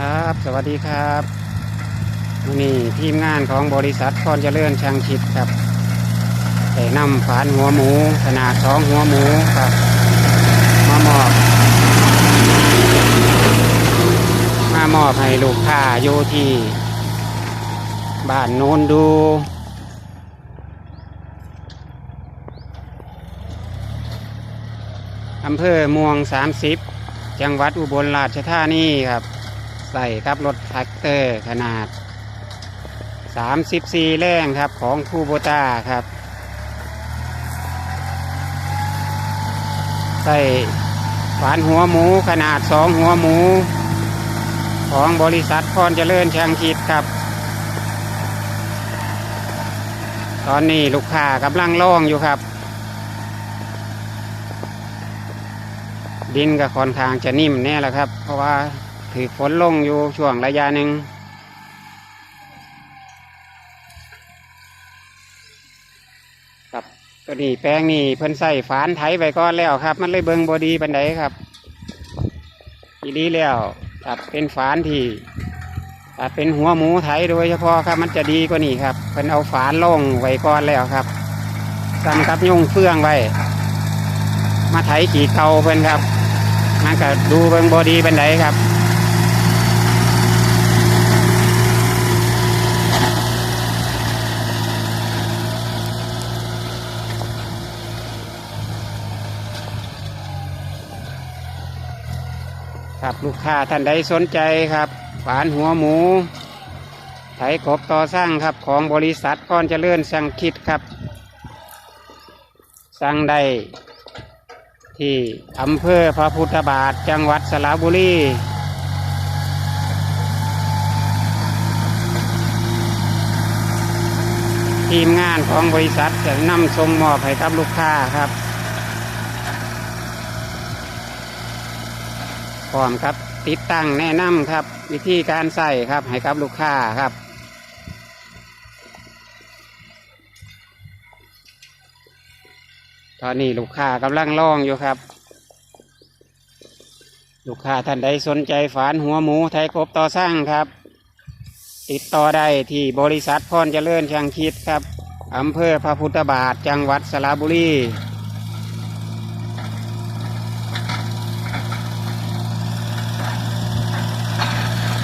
ครับ สวัสดีครับนี่ทีมงานของบริษัทพรเจริญช่างชิดครับได้นำฝานหัวหมู ขนาดสองหัวหมูครับมามอบมามอบให้ลูกค้าอยู่ที่บ้านโนนดูอำเภอม่วง30จังหวัดอุบลราชธานีครับ ใส่ครับรถแท็กเตอร์ขนาด 34 แรงครับของคูโบต้าครับใส่ฝานหัวหมูขนาดสองหัวหมู ของบริษัทพรเจริญช่างคิดครับ ตอนนี้ลูกค้ากำลังล่องอยู่ครับ ดินก็ค่อนข้างจะนิ่มแน่แหละครับ เพราะว่า ถือฝนลงอยู่ช่วงระยะหนึ่งครับตัวนี้แป้งนี่เพิ่นใส่ฝานไถไปก่อนแล้วครับ มันเลยเบิงบอดีปันไดครับทีนี้แล้วตัดเป็นฝานที่ตัดเป็นหัวหมูไถโดยเฉพาะครับ มันจะดีกว่านี้ครับเพิ่นเอาฝานลงไว้ก่อนแล้วครับซ้ำกับยุ่งเฟืองไว้มาไถขี่เกาเพิ่นครับ มันก็ดูเบิ่งบอดีเป็นไดครับ ครับลูกค้าท่านใดสนใจครับฝานหัวหมูไถกบต่อสร้างครับของบริษัทพรเจริญสังคิดครับ สั่งได้ที่อำเภอพระพุทธบาทจังหวัดสระบุรีทีมงานของบริษัทจะนำส่งมอบให้กับลูกค้าครับ ร้อมครับ ติดตั้งแนะนำครับ วิธีการใส่ครับให้กับลูกค้าครับตอนนี้ลูกค้ากำลังล่องอยู่ครับ ลูกค้าท่านใดสนใจฝานหัวหมูไทยกบต่อสร้างครับ ติดต่อได้ที่บริษัทพรเจริญช่างคิดครับอำเภอพระพุทธบาทจังหวัดสระบุรี